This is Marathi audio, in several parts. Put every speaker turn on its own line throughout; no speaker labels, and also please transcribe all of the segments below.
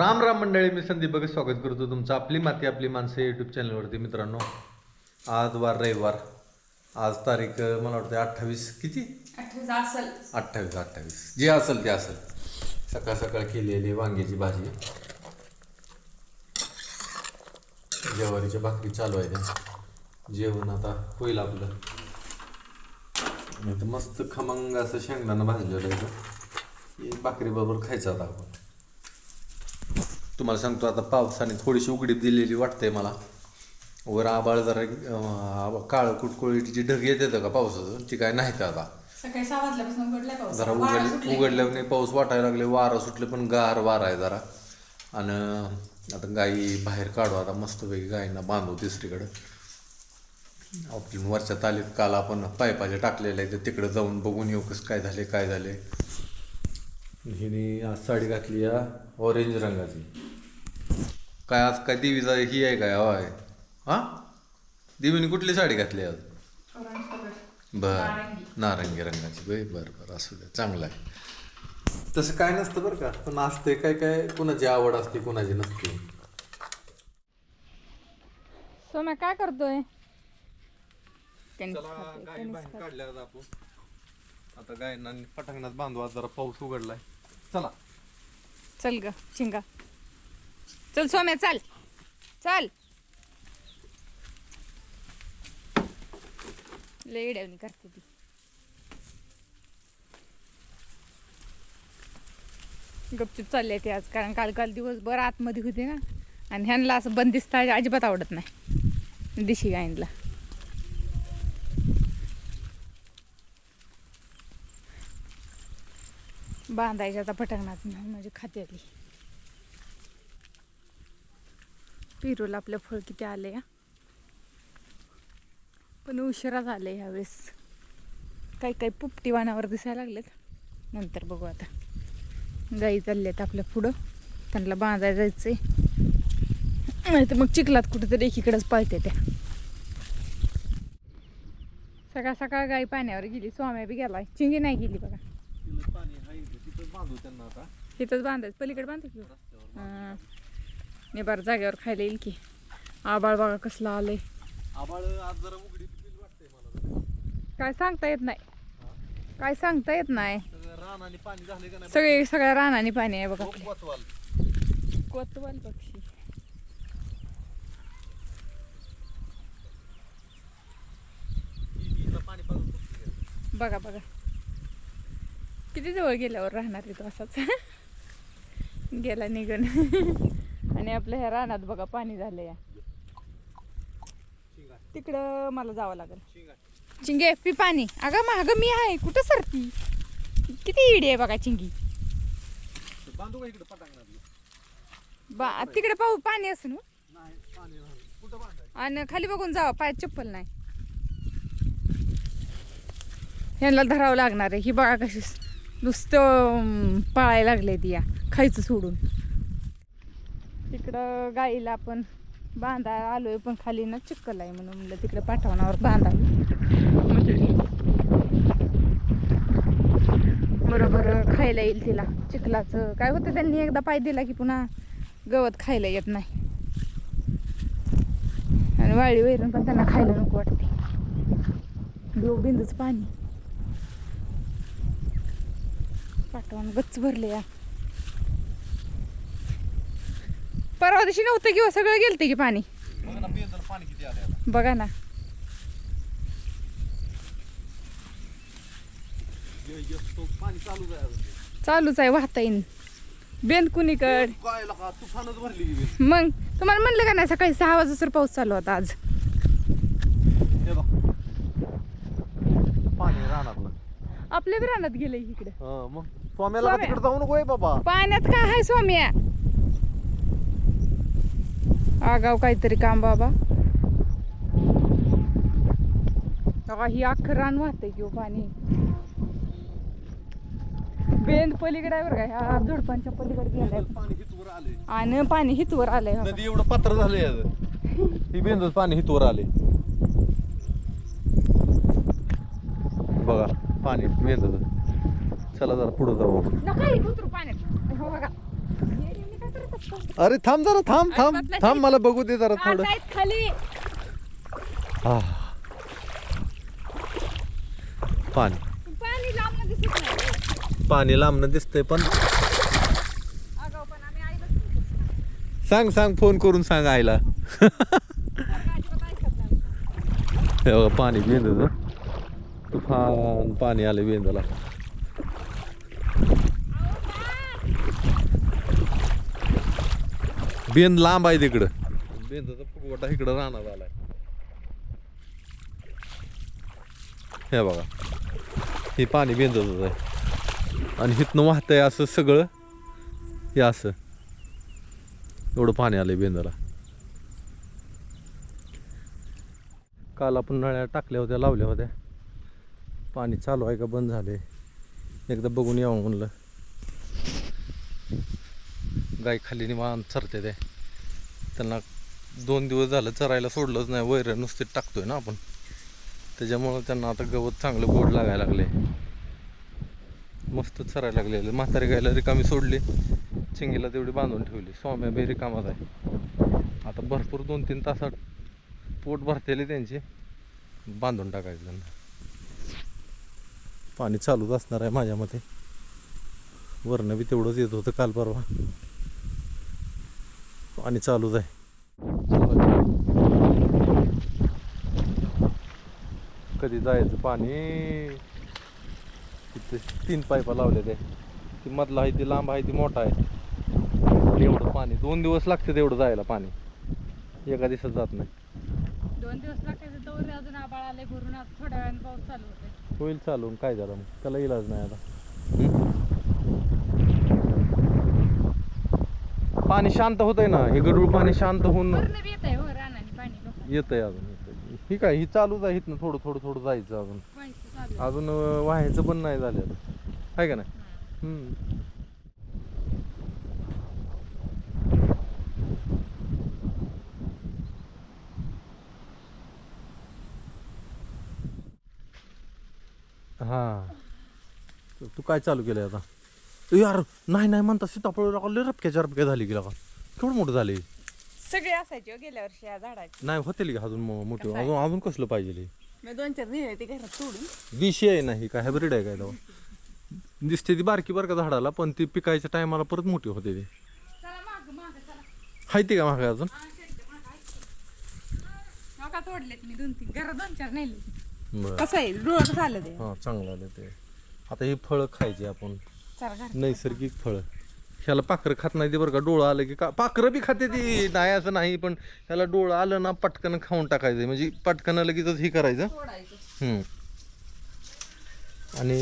राम राम मंडळी मी संदीप स्वागत करतो तुमचं आपली माती आपली माणसं यूट्यूब चॅनलवरती मित्रांनो आज वार रविवार. आज तारीख मला वाटतं अठ्ठावीस. किती?
अठ्ठावीस असल.
अठ्ठावीस जे असेल ते असेल. सकाळ सकाळ केलेली वांग्याची भाजी. ज्वारीच्या भाकरी चालू आहे त्या. जेवण आता होईल आपलं. मस्त खमंग असं शेंगदाणा भाजलेलं आहे इथं. हे भाकरी बरोबर खायचं आता आपण. तुम्हाला सांगतो आता पावसाने थोडीशी उघडीप दिलेली वाटते मला. वर आबाळ जरा काळं कुटकुळीची ढग येते का पावसाचं? ती काय नाही तर आता?
सकाळी सहा वाजल्यापासून उघडलाय पाऊस.
जरा उघड. उघडल्याने पाऊस वाटायला लागले वारं सुटले पण गार वारा आहे जरा. आणि आता गाई बाहेर काढू आता मस्तपैकी गायींना बांधू तिसरीकडे. आपण वरच्या तालीत काल आपण पायपाचे टाकलेले आहे तर तिकडे जाऊन बघून येऊ कसं काय झाले काय झाले हिने आज साडी घातली या ऑरेंज रंगाची. काय आज काय देवीचा ही आहे काय? हवा आहे हा? देवीने कुठली साडी घातली आज. बर.
नारंगी.
नारंगी रंगाची. बै बर बर. असू द्या चांगलं आहे. तसं काय नसतं बरं का. पण असते काय काय? कुणाची आवड असते कुणाची नसते.
सोम्या काय करतोय?
काढल्या आपण आता गायना पटांगणात बांधू आज जरा पाऊस उघडलाय. चला.
चल ग शिंगा. चल सोम्या चल. चल. लई करते ती. गपचूप चालले ते आज कारण काल काल दिवसभर आतमध्ये होते ना आणि ह्यांना असं बंदिस्त अजिबात आवडत नाही. दिशी गायनला. बांधायच्या आता पटकनात म्हणजे खात्याली पिरूला आपलं फळ किती आले या पण उशिरा आले ह्यावेळेस. काही काही पुपटी वाणावर दिसायला लागलेत. नंतर बघू आता. गाई चालल्यात आपल्या पुढं. त्यांना बांधायला जायचंय. नाही तर मग चिखलात कुठेतरी एकीकडेच पळते त्या. सकाळ सकाळ गाई पाण्यावर गेली. स्वाम्या बी गेलाय. चिंगी नाही गेली बघा.
बांधू त्यांना आता.
इथंच बांधायचं. पलीकडे बांधायचं हां. निबार जागेवर खायला येईल की. आबाळ बघा कसलं आलंय.
आबाळ आज जरा उघडी वाटतंय मला.
काय सांगता येत नाही. काय सांगता येत नाही.
पाणी झाले का नाही?
सगळे सगळ्या रानाने पाणी आहे बघा
वाचवाल
कोतवाल. पक्षी. बघा बघा. किती जवळ गेल्यावर राहणार आहे तो असाच? गेला निघून. आणि आपल्या ह्या रानात बघा पाणी झालं या तिकडं मला जावं लागेल. चिंगे पी पाणी. अगं मागं मी आहे कुठं सरती? किती इडी आहे बघा चिंगी. बा तिकडे पाहू पाणी असं ना
नाही पाणी नाही. कुठं बांधायचं?
आणि खाली बघून जावा पायात चप्पल नाही. ह्यांना धरावं लागणार आहे ही बघा कशी नुसतं पाळायला लागले ती या. खायचं सोडून. तिकडं गाईला आपण बांधायला आलोय पण खाली ना चिक्कल आहे म्हणून म्हणलं तिकडे पाठवण्यावर बांधावं. म्हणजे? बरोबर खायला येईल तिला. चिखलाचं. काय होतं त्यांनी एकदा पाय दिला की पुन्हा गवत खायला येत नाही. आणि वाळी वैरण पण त्यांना खायला नको वाटते. बिंदूच पाणी. पाठवून गच्च भरले या. परवा दिवशी नव्हतं किंवा सगळं गेलते की पाणी.
बघ ना. चालूच आहे
वाहता येईन बेंद कुणीकड
बिन.
मग तुम्हाला म्हणलं का नाही सकाळी सहा वाजता पाऊस चालू होता आज
हे बघ पाणी राहणार ना
आपल्या बी रानात गेले इकडे.
मग स्वाम्याला
स्वाम्या.
तिकडे जाऊ नको बाबा?
पाण्यात काय आहे स्वाम्या? आगाव काहीतरी काम बाबा. ही अख्खं रान वाहतंय किंवा पाणी. बेंद पलीकडे आहे बरं का ह्या झुडपांच्या पलीकडे गेलाय.
पाणी हितवर आले
आणि पाणी हितवर आलंय.
नदी एवढं पात्र झाले ही बिंदू पाणी हितवर आले बघा. पाणी बिंदू चला जरा पुढे जाऊ
हे
अरे थांब जरा थांब थांब. थांब मला बघू दे जरा थोडं.
खाली.
हा. पाणी.
पाणी लांब दिसत नाही.
पाणी लांबनं दिसतंय पण. सांग सांग फोन करून सांग आईला. हे पाणी बेंदच तुफान पाणी आलं बेंदाला बेंद लांब आहे तिकडं. बेंदाचा फुगवटा इकडं राहणार आलाय. हे बघा. हे पाणी बेंदच आहे. आणि हिथनं वाहतंय असं सगळं. हे असं. एवढं पाणी आलंय बेंदाला. काल आपण नळ्या टाकल्या होत्या लावल्या होत्या. पाणी चालू आहे का बंद झाले एकदा बघून यावं म्हणलं. गाय खाली वाहन चरते ते. त्यांना दोन दिवस झालं चरायला सोडलंच नाही वैर नुसते टाकतोय ना आपण. त्याच्यामुळं त्यांना आता गवत चांगलं गोड लागायला लागले मस्त चरायला लागले. म्हातारी गायला रिकामी सोडली. चिंगीला तेवढी बांधून ठेवली. स्वाम्या बी रिकामाच आहे. आता भरपूर दोन तीन तासात पोट भरतेले त्यांचे. बांधून टाकायचं त्यांना. पाणी चालूच असणार आहे माझ्या मते वरनं बी तेवढंच येत होतं काल परवा. पाणी चालूच आहे. कधी जायचं पाणी? तिथे तीन पायपा लावले ते ती मधला आहे ती लांब आहे ती मोठा आहे. एवढं पाणी दोन दिवस लागते तेवढं जायला पाणी. एका दिवसात जात नाही.
दोन दिवस लागते अजून आबाळ आले भरून थोड्या वेळाने पाऊस चालू होते
होईल चालून काय झालं मग. त्याला इलाज नाही आता? पाणी शांत होतंय ना हे गडूळ पाणी शांत होऊन
येत आहे हो
अजून ही काय ही चालूच आहे इथनं थोडं थोडं थोडं जायचं अजून.
चालू.
अजून व्हायचं पण नाही झालं आहे का नाही?
हा.
तर तू काय चालू केलंय आता? यार नाही नाही म्हणता सीताफळ लय रपक्याच्या रपक्या झाली गेला का? केवढं मोठं झाले?
सगळे असायचे हो गेल्या वर्षी या झाडाचे.
नाही होतील का अजून मो- मोठी? अजून अजून कसलं पाहिजे
मी दोन चार नेले ते घरात सोडून
देशी आहे नाही काय हायब्रिड आहे काय तेव्हा दिसते ती बारकी बारका झाडाला पण ती पिकायच्या टायमाला परत मोठी होते ती.
चला माग माग चला.
हायती का मागे अजून?
हा. हो का तोडलेत मी दोन तीन. घरात दोन चार नेले.
बरं.
कसं आहे? डोळं कसं आलं ते?
हा चांगलं आलं ते. आता ही फळं खायची आपण.
चला
नैसर्गिक फळं. ह्याला पाखरं खात नाही ते बरं का? डोळं आलं की का? पाखरं बी खाते ती. नाही असं नाही पण ह्याला डोळं आलं ना पटकन खाऊन टाकायचं. म्हणजे पटकन लगेचच हे करायचं. हम्म. आणि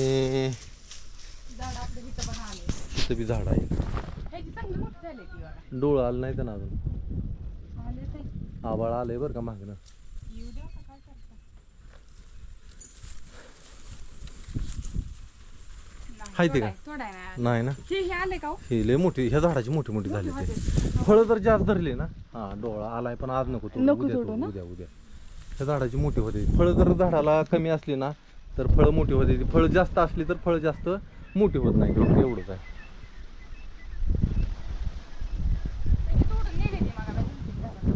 झाड आपलं इथं पण आले
तिथं बी झाड आहे.
ह्याची चांगली मोठी झाली ती बघा.
डोळं आलं नाही तर ना अजून.
आले ते.
आबाळ आलंय बरं का मागणं
येऊ द्या आता काय करता
हाय ते का?
नाही
नाही ना.
हे हे आले का हो?
ही लय मोठी ह्या झाडाची मोठी मोठी झाली ते. फळं जर जास्त धरली ना. हा डोळा आलाय पण आज नको तोडू.
नको
उद्या
तोडू
तोडू,
ना?
उद्या उद्या. ह्या झाडाची मोठी होते. फळं जर झाडाला कमी असली ना तर फळं मोठी होते. फळं जास्त असली तर फळं जास्त मोठी होत नाही. एवढंच आहे.
त्याची तोडून नेली ती मला दोन-तीन झाडं.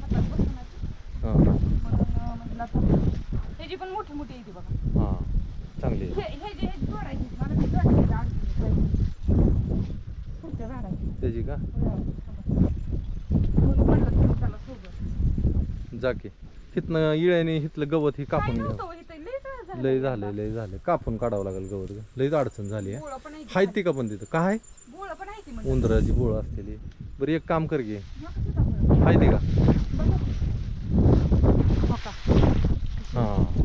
हातात बसून आली.
हां.
म्हणून म्हटलं आता ह्याची पण मोठी मोठी येते बघा.
हां चांगली आहे.
हे हे हे
त्याची का?
म्हणून म्हणलं तुम्ही चला सोबत.
जा की. हिथनं इळ्याने हिथलं गवत ही कापून घ्या.
हो लय झालं
लय झालंय कापून काढावं लागेल गवत लयच अडचण झाली आहे. हाय ती का पण तिथं? काय?
पण आहे ती म्हणजे?
उंदराची बोळ असलेली बरं एक काम कर घे
नको सीताफळ.
हाय ती का?
बघा. हो का?
हां.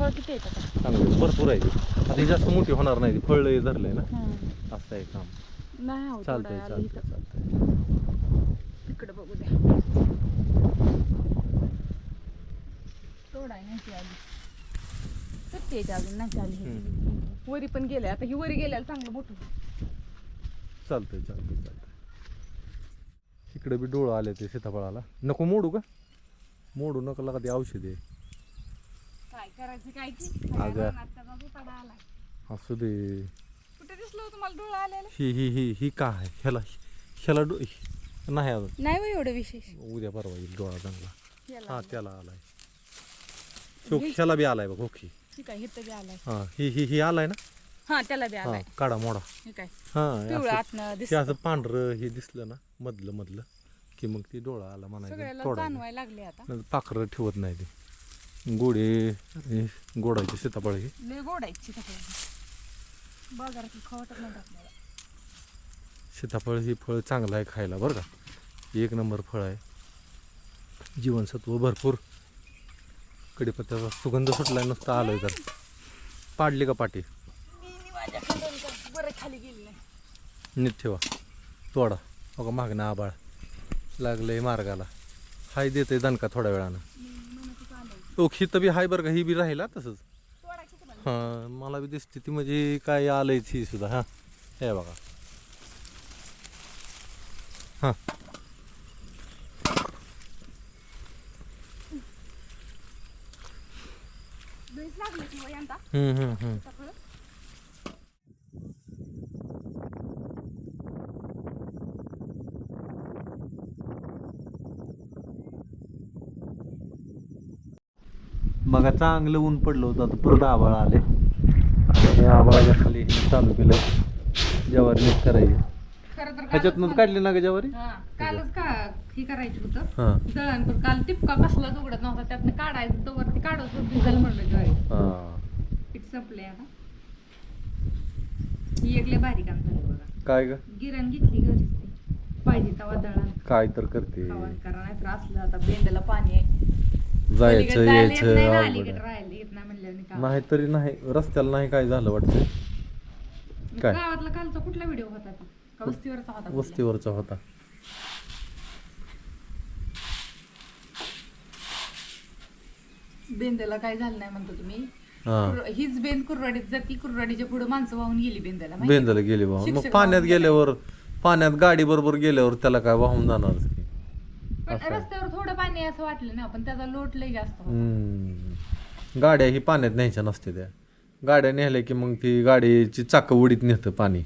सीताफळ किती आता?
चांगली भरपूर आहे. आता ही जास्त मोठी होणार नाही. ती फळ लय धरलंय ना. असं आहे काम.
नाही आहोत
चालतंय चालतंय. चालतंय.
इकडं बघू द्या. तोडाय नाही ती आली. किती यायची अजून नाही आली.
हम्म.
ह्याची. वरी पण गेल्या आता ही वरी गेल्याला चांगलं मोठं होईल.
चालतंय चालतंय चालतंय. इकडे बी डोळं आले ते सीताफळाला. नको मोडू का? मोडू नका लागा ते औषध आहे.
करायचं काय की?
अगं. असू दे.
कुठे दिसलं होतं? मला डोळा आलेला.
ही ही ही ही का आहे ह्याला ह्याला डो नाही अजून.
नाही बा एवढं विशेष.
उद्या परवा येईल डोळा चांगला.
याला
हा त्याला आलाय. ह्यो ह्याला बी आलाय बघ ओके.
ठीक आहे इथं बी आलाय.
हा ही ही ही आलाय ना?
हा त्याला बी
हा
आलाय.
काढा मोडा.
हे काय
हा
पिवळं
असं-
आतनं
हे
दिसत.
असं पांढरं हे दिसलं ना मधलं मधलं की मग ती डोळा आला म्हणायचं
सगळ्याला
तोडायचं.
जाणवायला लागले आता.
नंतर पाखरं ठेवत नाही ते. गोडे हे गोडाचे सीताफळ हे
लय नाही आपल्याला
सीताफळ ही फळ चांगलं आहे खायला बरं का? एक नंबर फळ आहे. जीवनसत्व भरपूर. कडीपत्त्याचा सुगंध सुटलाय नुसतं आलोय तर. पाडली का
खाली गेली नाही.
नीट ठेवा. तोडा. बघा मागणं आबाळ. लागलंय मार्गाला. हाय देते दणका थोड्या वेळानं. ओखी तर बी हाय बरं का ही बी राहिला तसंच. हां मला बी दिसते ती म्हणजे काय आलंयच ही सुद्धा हां. हे बघा. हां. हम्म, हम्म, हम्म.
सगळं
मग चांगलं ऊन पडलं होतं आता परत आबाळ आले. आणि आबाळाच्या खाली हे चालू केलं ज्वारी नीट करायची.
खरं तर
ह्याच्यातनं काढली ना ग ज्वारी?
हा कालच का हे करायचं होतं.
हां.
दळण पण काल टिपका कसलाच उघडत नव्हता त्यातनं काढायचं तो वरती काढत होत भिजल म्हणलं ज्वारी.
हां.
पीठ संपले आता. ही एक लय भारी काम झालं बघा.
काय ग?
गिरण घेतली घरीच ती. पाहिजे तवा दळण.
काय तर करते.
खावण करा नाही तर असलं आता बेंडाला पाणी आहे.
जायचं यायचं अवघड आहे.
नाही
तरी नाही रस्त्याला नाही काय झालं वाटतं काय?
गावातला कालचा कुठला व्हिडिओ होता तो का वस्तीवरचा होता कुठला?
वस्तीवरचा होता
बेंद्याला काय झालं नाही म्हणतो तुम्ही
हा
हीच बेंद कुर्राडीत जाती कुर्राडीच्या पुढे माणसं वाहून गेली माहिती आहे?
बेंदाला गेले वाहून मग
शिक्षक
पाण्यात
वाहून
गेल्यावर पाण्यात गाडी बरोबर गेल्यावर त्याला काय वाहून
पण
आहे.
रस्त्यावर आहे असं वाटलं ना पण त्याचा लोट लय जास्त होता.
हम्म. गाड्या ही पाण्यात न्यायच्या नसते त्या गाड्या नेल्या की मग ती गाडीची चाकं उडीत नेतं पाणी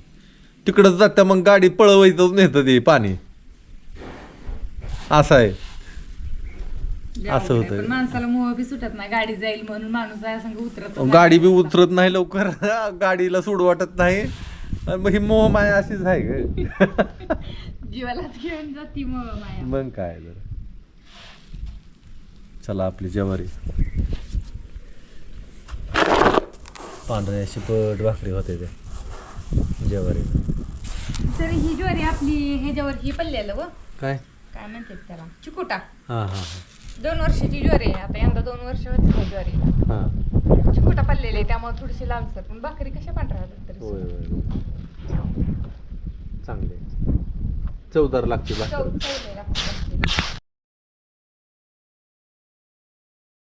तिकडंच जात्या मग गाडी पळवायचंच नेतं ते पाणी असं आहे असं. होतंय.
पण माणसाला मोह बी सुटत नाही गाडी जाईल म्हणून माणूस आहे संग उतरत नाही.
गाडी बी उतरत नाही लवकर गाडीला सोड वाटत नाही आणि मग ही मोह माया अशीच आहे ग
जीवालाच घेऊन जाती मोह माया
मग काय जर चला आपली ज्वारी. पांढऱ्या शिपट भाकरी होते ते. ज्वारी.
तर ही ज्वारी आपली ह्याच्यावर ही पडलेलं व.
काय?
काय म्हणतात त्याला? चिकुटा.
हां हां
दोन वर्षाची ज्वारी आहे. आता यंदा दोन वर्ष होती ह्या ज्वारीला
हां.
चिकुटा पडलेले त्यामुळे थोडीशी लालसर पण भाकरी कशा पांढऱ्या होतात तरी.
होय होय चांगले चवदार लागते
चव
भाकरी.